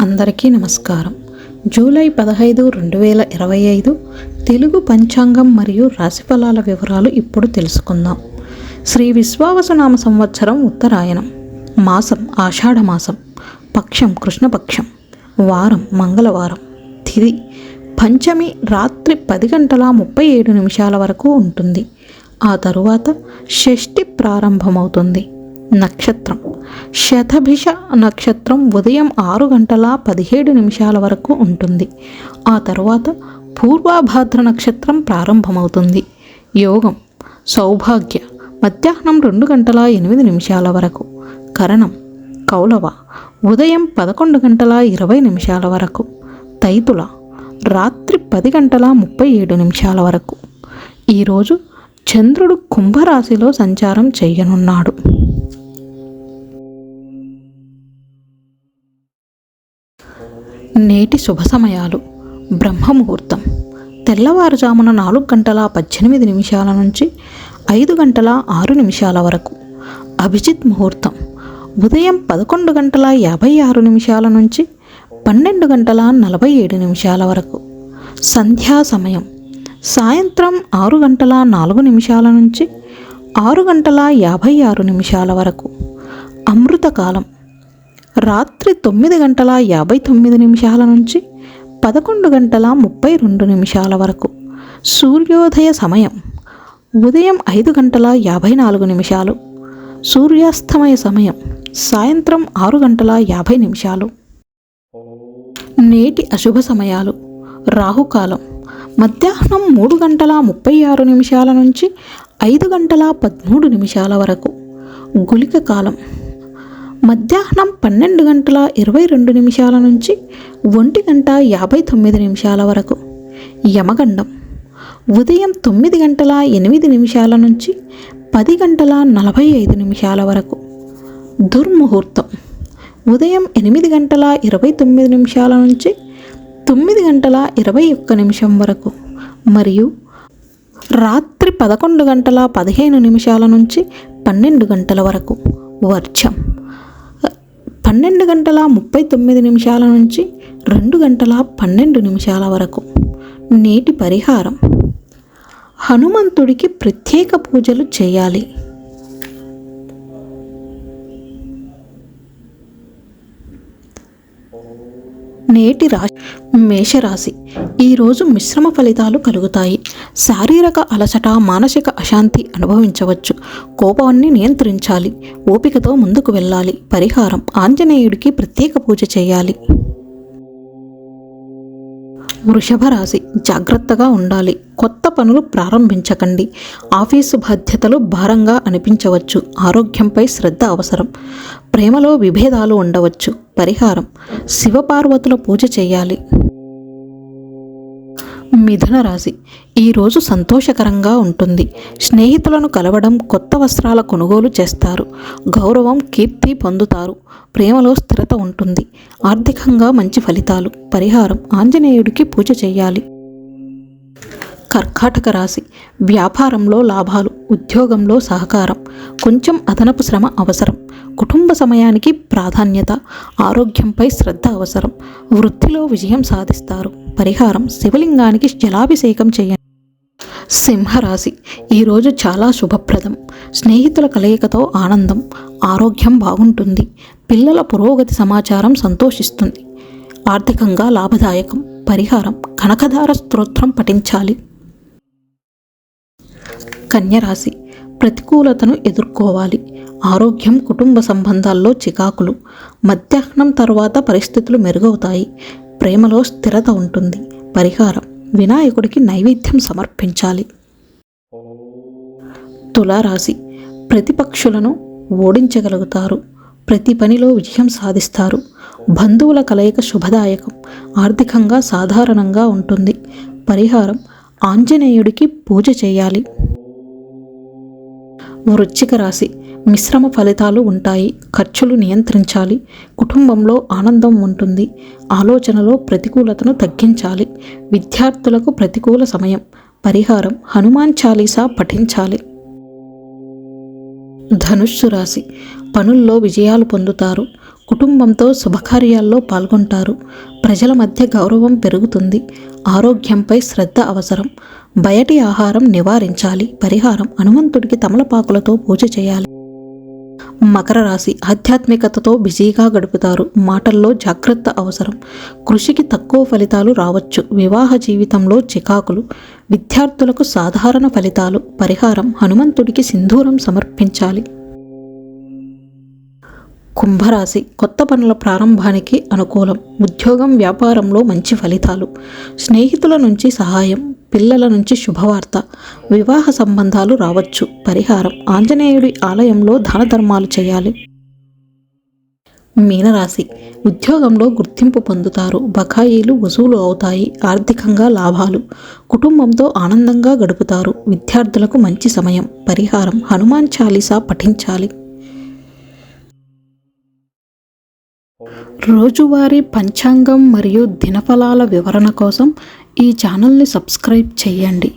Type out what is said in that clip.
అందరికీ నమస్కారం. జూలై పదహైదు రెండు వేల ఇరవై ఐదు తెలుగు పంచాంగం మరియు రాశిఫలాల వివరాలు ఇప్పుడు తెలుసుకుందాం. శ్రీ విశ్వావసునామ సంవత్సరం ఉత్తరాయణం. మాసం ఆషాఢమాసం పక్షం కృష్ణపక్షం. వారం మంగళవారం. తిది. పంచమి రాత్రి పది గంటల ముప్పై ఏడు నిమిషాల వరకు ఉంటుంది. ఆ తరువాత షష్ఠి ప్రారంభమవుతుంది. నక్షత్రం. శతభిష నక్షత్రం ఉదయం ఆరు గంటల పదిహేడు నిమిషాల వరకు ఉంటుంది. ఆ తరువాత పూర్వాభాద్ర నక్షత్రం ప్రారంభమవుతుంది. యోగం. సౌభాగ్య. మధ్యాహ్నం రెండు గంటల ఎనిమిది నిమిషాల వరకు. కరణం. కౌలవ. ఉదయం పదకొండు గంటల ఇరవై నిమిషాల వరకు. తైతుల. రాత్రి పది గంటల ముప్పై ఏడు నిమిషాల వరకు. ఈరోజు చంద్రుడు కుంభరాశిలో సంచారం చేయనున్నాడు. నేటి శుభ సమయాలు. బ్రహ్మముహూర్తం. తెల్లవారుజామున నాలుగు గంటల పద్దెనిమిది నిమిషాల నుంచి ఐదు గంటల ఆరు నిమిషాల వరకు. అభిజిత్ ముహూర్తం. ఉదయం పదకొండు గంటల యాభై ఆరు నిమిషాల నుంచి పన్నెండు గంటల నలభై ఏడు నిమిషాల వరకు. సంధ్యా సమయం. సాయంత్రం ఆరు గంటల నాలుగు నిమిషాల నుంచి ఆరు గంటల యాభై ఆరు నిమిషాల వరకు. అమృతకాలం రాత్రి తొమ్మిది గంటల యాభై తొమ్మిది నిమిషాల నుంచి పదకొండు గంటల ముప్పై రెండు నిమిషాల వరకు. సూర్యోదయ సమయం. ఉదయం ఐదు గంటల యాభై నాలుగు నిమిషాలు. సూర్యాస్తమయ సమయం. సాయంత్రం ఆరు గంటల యాభై నిమిషాలు. నేటి అశుభ సమయాలు. రాహుకాలం. మధ్యాహ్నం మూడు గంటల ముప్పై ఆరు నిమిషాల నుంచి ఐదు గంటల పదమూడు నిమిషాల వరకు గుళిక కాలం. మధ్యాహ్నం పన్నెండు గంటల ఇరవై రెండు నిమిషాల నుంచి ఒంటి గంట యాభై తొమ్మిది నిమిషాల వరకు యమగండం. ఉదయం తొమ్మిది గంటల ఎనిమిది నిమిషాల నుంచి పది గంటల నలభై ఐదు నిమిషాల వరకు దుర్ముహూర్తం. ఉదయం ఎనిమిది గంటల ఇరవై తొమ్మిది నిమిషాల నుంచి తొమ్మిది గంటల ఇరవై ఒక్క నిమిషం వరకు మరియు రాత్రి పదకొండు గంటల పదిహేను నిమిషాల నుంచి పన్నెండు గంటల వరకు వర్షం పన్నెండు గంటల ముప్పై తొమ్మిది నిమిషాల నుంచి రెండు గంటల పన్నెండు నిమిషాల వరకు నేటి పరిహారం. హనుమంతుడికి ప్రత్యేక పూజలు చేయాలి. నేటి రాశి మేషరాశి. ఈరోజు మిశ్రమ ఫలితాలు కలుగుతాయి. శారీరక అలసట మానసిక అశాంతి అనుభవించవచ్చు. కోపాన్ని నియంత్రించాలి. ఓపికతో ముందుకు వెళ్ళాలి. పరిహారం. ఆంజనేయుడికి ప్రత్యేక పూజ చేయాలి. వృషభ రాశి జాగ్రత్తగా ఉండాలి. కొత్త పనులు ప్రారంభించకండి. ఆఫీసు బాధ్యతలు భారంగా అనిపించవచ్చు. ఆరోగ్యంపై శ్రద్ధ అవసరం. ప్రేమలో విభేదాలు ఉండవచ్చు. పరిహారం. శివపార్వతుల పూజ చేయాలి. మిథున రాశి. ఈరోజు సంతోషకరంగా ఉంటుంది. స్నేహితులను కలవడం కొత్త వస్త్రాల కొనుగోలు చేస్తారు. గౌరవం కీర్తి పొందుతారు. ప్రేమలో స్థిరత ఉంటుంది. ఆర్థికంగా మంచి ఫలితాలు. పరిహారం. ఆంజనేయుడికి పూజ చేయాలి. కర్కాటక రాశి. వ్యాపారంలో లాభాలు. ఉద్యోగంలో సహకారం. కొంచెం అదనపు శ్రమ అవసరం. కుటుంబ సమయానికి ప్రాధాన్యత. ఆరోగ్యంపై శ్రద్ధ అవసరం. వృత్తిలో విజయం సాధిస్తారు. పరిహారం శివలింగానికి జలాభిషేకం చేయండి సింహరాశి. ఈరోజు చాలా శుభప్రదం. స్నేహితుల కలయికతో ఆనందం ఆరోగ్యం బాగుంటుంది. పిల్లల పురోగతి సమాచారం సంతోషిస్తుంది. ఆర్థికంగా లాభదాయకం. పరిహారం కనకధార స్తోత్రం పఠించాలి. కన్యరాశి. ప్రతికూలతను ఎదుర్కోవాలి. ఆరోగ్యం కుటుంబ సంబంధాల్లో చికాకులు. మధ్యాహ్నం తర్వాత పరిస్థితులు మెరుగవుతాయి. ప్రేమలో స్థిరత ఉంటుంది. పరిహారం. వినాయకుడికి నైవేద్యం సమర్పించాలి. తులారాశి. ప్రతిపక్షులను ఓడించగలుగుతారు. ప్రతి పనిలో విజయం సాధిస్తారు. బంధువుల కలయిక శుభదాయకం. ఆర్థికంగా సాధారణంగా ఉంటుంది. పరిహారం. ఆంజనేయుడికి పూజ చేయాలి. వృచ్చిక రాశి. మిశ్రమ ఫలితాలు ఉంటాయి. ఖర్చులు నియంత్రించాలి. కుటుంబంలో ఆనందం ఉంటుంది. ఆలోచనలో ప్రతికూలతను తగ్గించాలి. విద్యార్థులకు ప్రతికూల సమయం. పరిహారం. హనుమాన్ చాలీసా పఠించాలి. ధనుస్సు రాశి. పనుల్లో విజయాలు పొందుతారు. కుటుంబంతో శుభకార్యాల్లో పాల్గొంటారు. ప్రజల మధ్య గౌరవం పెరుగుతుంది. ఆరోగ్యంపై శ్రద్ధ అవసరం. బయటి ఆహారం నివారించాలి. పరిహారం. హనుమంతుడికి తమలపాకులతో పూజ చేయాలి. మకర రాశి ఆధ్యాత్మికతతో బిజీగా గడుపుతారు. మాటల్లో జాగ్రత్త అవసరం. కృషికి తక్కువ ఫలితాలు రావచ్చు. వివాహ జీవితంలో చికాకులు. విద్యార్థులకు సాధారణ ఫలితాలు. పరిహారం. హనుమంతుడికి సింధూరం సమర్పించాలి. కుంభరాశి కొత్త పనుల ప్రారంభానికి అనుకూలం. ఉద్యోగం వ్యాపారంలో మంచి ఫలితాలు. స్నేహితుల నుంచి సహాయం పిల్లల నుంచి శుభవార్త. వివాహ సంబంధాలు రావచ్చు. పరిహారం. ఆంజనేయుడి ఆలయంలో దాన ధర్మాలు చేయాలి. మీనరాశి. ఉద్యోగంలో గుర్తింపు పొందుతారు. బకాయిలు వసూలు అవుతాయి. ఆర్థికంగా లాభాలు. కుటుంబంతో ఆనందంగా గడుపుతారు. విద్యార్థులకు మంచి సమయం. పరిహారం. హనుమాన్ చాలీసా పఠించాలి. రోజువారీ పంచాంగం మరియు దినఫలాల వివరణ కోసం ఈ ఛానల్ని సబ్స్క్రైబ్ చేయండి.